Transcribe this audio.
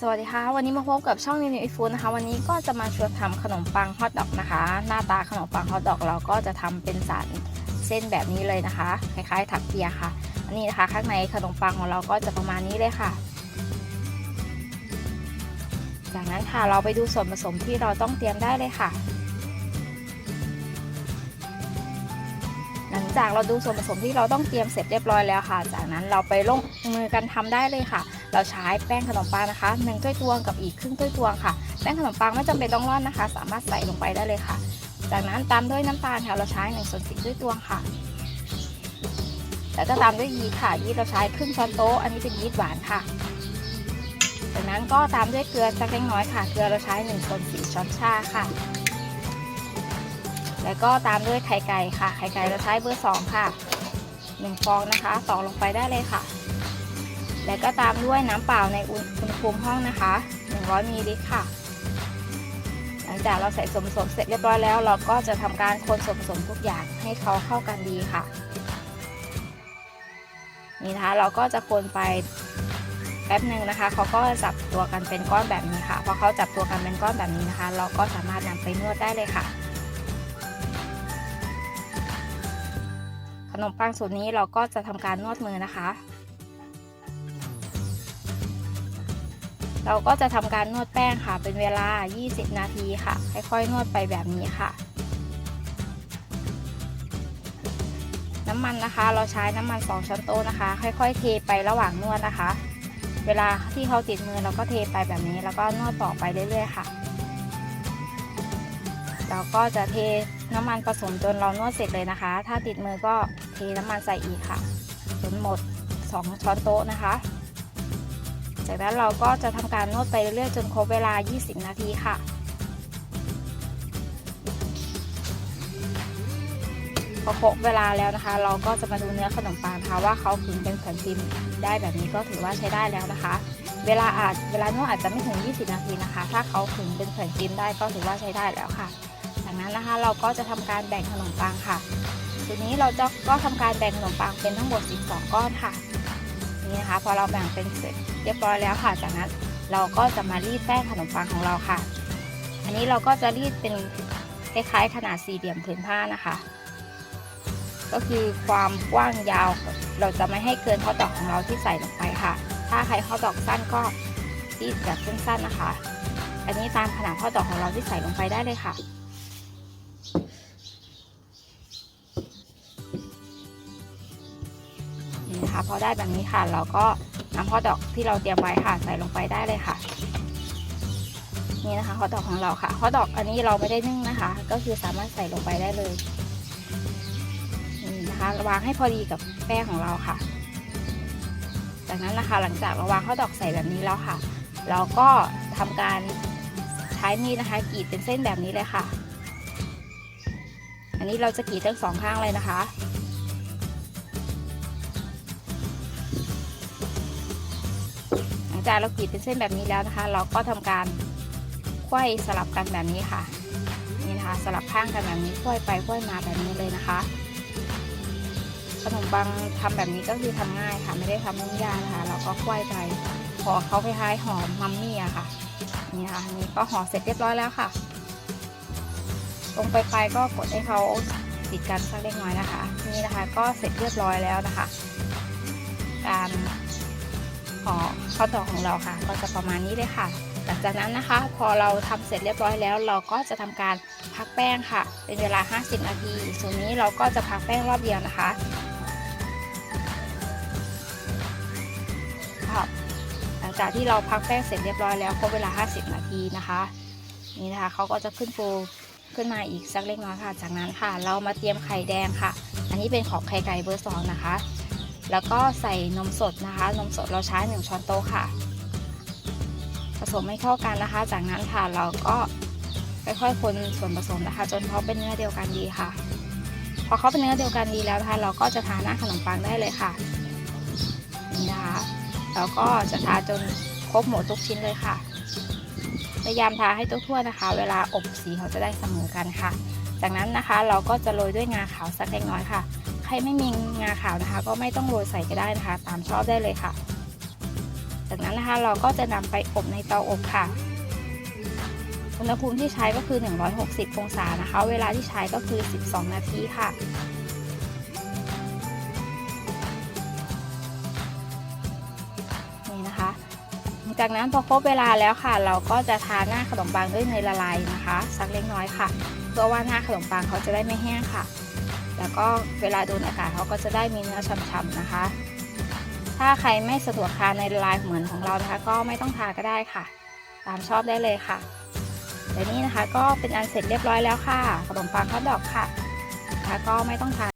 สวัสดีค่ะ วันนี้มาพบกับช่องนิวนิวอีฟูนะคะ วันนี้ก็จะมาชวนทำขนมปังฮอทดอกนะคะ หน้าตาขนมปังฮอทดอกเราก็จะทำเป็นสันเส้นแบบนี้เลยนะคะ คล้ายๆถักเปียค่ะ อันนี้นะคะ ข้างในขนมปังของเราก็จะประมาณนี้เลยค่ะ จากนั้นค่ะเราไปดูส่วนผสมที่เราต้องเตรียมได้เลยค่ะ หลังจากเราดูส่วนผสมที่เราต้องเตรียมเสร็จเรียบร้อยแล้วค่ะ จากนั้นเราไปลงมือกันทำได้เลยค่ะ เราใช้แป้งขนมปังนะคะหนึ่งถ้วยตวงกับอีกครึ่งถ้วยตวงค่ะ แป้งขนมปังไม่จำเป็นต้องร่อนนะคะ สามารถใส่ลงไปได้เลยค่ะ จากนั้นตามด้วยน้ำตาลค่ะ เราใช้หนึ่งส่วนสี่ถ้วยตวงค่ะ แล้วก็ตามด้วยยีสต์ค่ะ ยีสต์เราใช้ครึ่งช้อนโต๊ะ อันนี้เป็นยีสต์หวานค่ะ จากนั้นก็ตามด้วยเกลือสักเล็กน้อยค่ะ เกลือเราใช้หนึ่งส่วนสี่ช้อนชาค่ะ แล้วก็ตามด้วยไข่ไก่ค่ะ ไข่ไก่เราใช้เบอร์สองค่ะหนึ่งฟองนะคะตอกลงไปได้เลยค่ะ แล้วก็ตามด้วยน้ำเปล่าในอุณหภูมิห้องนะคะ 100มิลลิลิตรค่ะ หลังจากเราใส่ส่วนผสมเสร็จเรียบร้อยแล้ว เราก็จะทำการคนส่วนผสมทุกอย่างให้เขาเข้ากันดีค่ะ นี่นะคะเราก็จะคนไปแป๊บหนึ่งนะคะเขาก็จับตัวกันเป็นก้อนแบบนี้ค่ะพอเขาจับตัวกันเป็นก้อนแบบนี้นะคะ เราก็สามารถนำไปนวดได้เลยค่ะ ขนมปังสูตรนี้เราก็จะทำการนวดมือนะคะ เราก็จะทำการนวดแป้งค่ะ เป็นเวลา 20 นาทีค่ะ ค่อยๆ นวดไปแบบนี้ค่ะ น้ำมันนะคะ เราใช้น้ำมัน 2ช้อนโต๊ะนะคะ ค่อย ๆ เทไประหว่างนวดนะคะ เวลาที่เขาติดมือเราก็เทไปแบบนี้ แล้วก็นวดต่อไปเรื่อยๆค่ะ เราก็จะเทน้ำมันผสมจนเรานวดเสร็จเลยนะคะ ถ้าติดมือก็เทน้ำมันใส่อีกค่ะ จนหมด 2 ช้อนโต๊ะนะคะ จากนั้นเราก็จะทำการนวดไปเรื่อยๆจนครบเวลา 20 นาทีค่ะพอครบเวลาแล้วนะคะ เราก็จะมาดูเนื้อขนมปังนะคะว่าเขาขึงเป็นแผ่นฟิล์มได้แบบนี้ก็ถือว่าใช้ได้แล้วนะคะ เวลาอาจเวลานวดอาจจะไม่ถึง 20 นาทีนะคะ ถ้าเขาขึงเป็นแผ่นฟิล์มได้ก็ถือว่าใช้ได้แล้วค่ะ จากนั้นนะคะเราก็จะทำการแบ่งขนมปังค่ะทีนี้เราจะก็ทำการแบ่งขนมปังเป็นทั้งหมด 12 ก้อนค่ะ นี่นะคะ พอเราแบ่งเป็นเสร็จเรียบร้อยแล้วค่ะ จากนั้นเราก็จะมารีดแป้งขนมปังของเราค่ะ อันนี้เราก็จะรีดเป็นคล้ายๆขนาดสี่เหลี่ยมผืนผ้านะคะ ก็คือความกว้างยาว เราจะไม่ให้เกินข้อดอกของเราที่ใส่ลงไปค่ะ ถ้าใครข้อดอกสั้นก็รีดแบบสั้นๆนะคะ อันนี้ตามขนาดข้อดอกของเราที่ใส่ลงไปได้เลยค่ะ นะคะพอได้แบบนี้ค่ะเราก็นำข้อดอกที่เราเตรียมไว้ค่ะใส่ลงไปได้เลยค่ะ นี่นะคะข้อดอกของเราค่ะข้อดอกอันนี้เราไม่ได้นึ่งนะคะ ก็คือสามารถใส่ลงไปได้เลยนี่นะคะวางให้พอดีกับแป้งของเราค่ะ จากนั้นนะคะหลังจากเราวางข้อดอกใส่แบบนี้แล้วค่ะ เราก็ทำการใช้มีดนะคะกรีดเป็นเส้นแบบนี้เลยค่ะ อันนี้เราจะกรีดทั้งสองข้างเลยนะคะ จากเรากรีดเป็นเส้นแบบนี้แล้วนะคะ เราก็ทำการควยสลับกันแบบนี้ค่ะ นี่นะคะสลับข้างกันแบบนี้ควยไปควยมาแบบนี้เลยนะคะขนมปังทำแบบนี้ก็คือทำง่ายค่ะ ไม่ได้ทำยุ่งยากนะคะ เราก็ควยไปพอเขาคล้ายๆหอมมัมมี่อะค่ะ นี่ค่ะนี่ก็ห่อเสร็จเรียบร้อยแล้วค่ะ ตรงไปลายๆก็กดให้เขาติดกันสักเล็กน้อยนะคะ นี่นะคะก็เสร็จเรียบร้อยแล้วนะคะ การ ห่อข้าวตอกของเราค่ะ ก็จะประมาณนี้เลยค่ะ หลังจากนั้นนะคะ พอเราทำเสร็จเรียบร้อยแล้ว เราก็จะทำการพักแป้งค่ะ เป็นเวลา 50 นาที ส่วนนี้เราก็จะพักแป้งรอบเดียวนะคะครับหลังจากที่เราพักแป้งเสร็จเรียบร้อยแล้วครบเวลา 50 นาทีนะคะ นี่นะคะเขาก็จะขึ้นฟูขึ้นมาอีกสักเล็กน้อยค่ะ จากนั้นค่ะ เรามาเตรียมไข่แดงค่ะ อันนี้เป็นของไข่ไก่เบอร์สองนะคะ แล้วก็ใส่นมสดนะคะ นมสดเราใช้หนึ่งช้อนโต๊ะค่ะ ผสมให้เข้ากันนะคะ จากนั้นค่ะเราก็ค่อยๆคนส่วนผสมนะคะ จนเขาเป็นเนื้อเดียวกันดีค่ะ พอเขาเป็นเนื้อเดียวกันดีแล้วนะคะเราก็จะทาหน้าขนมปังได้เลยค่ะนี่นะคะเราก็จะทาจนครบหมดทุกชิ้นเลยค่ะ พยายามทาให้ทั่วๆนะคะ เวลาอบสีเขาจะได้เสมอกันค่ะ จากนั้นนะคะเราก็จะโรยด้วยงาขาวสักเล็กน้อยค่ะ ใครไม่มีงาขาวนะคะ ก็ไม่ต้องโรยใส่ก็ได้นะคะ ตามชอบได้เลยค่ะ จากนั้นนะคะเราก็จะนำไปอบในเตาอบค่ะอุณหภูมิที่ใช้ก็คือ 160 องศานะคะ เวลาที่ใช้ก็คือ 12 นาทีค่ะนี่นะคะ จากนั้นพอครบเวลาแล้วค่ะ เราก็จะทาหน้าขนมปังด้วยเนยละลายนะคะ สักเล็กน้อยค่ะ เพื่อว่าหน้าขนมปังเขาจะได้ไม่แห้งค่ะ แล้วก็เวลาโดนอากาศเขาก็จะได้มีเนื้อฉ่ำๆนะคะ ถ้าใครไม่สะดวกทานในละลายเหมือนของเรานะคะ ก็ไม่ต้องทาก็ได้ค่ะ ตามชอบได้เลยค่ะแต่นี่นะคะก็เป็นอันเสร็จเรียบร้อยแล้วค่ะขนมปังข้าวดอกค่ะนะคะก็ไม่ต้องทา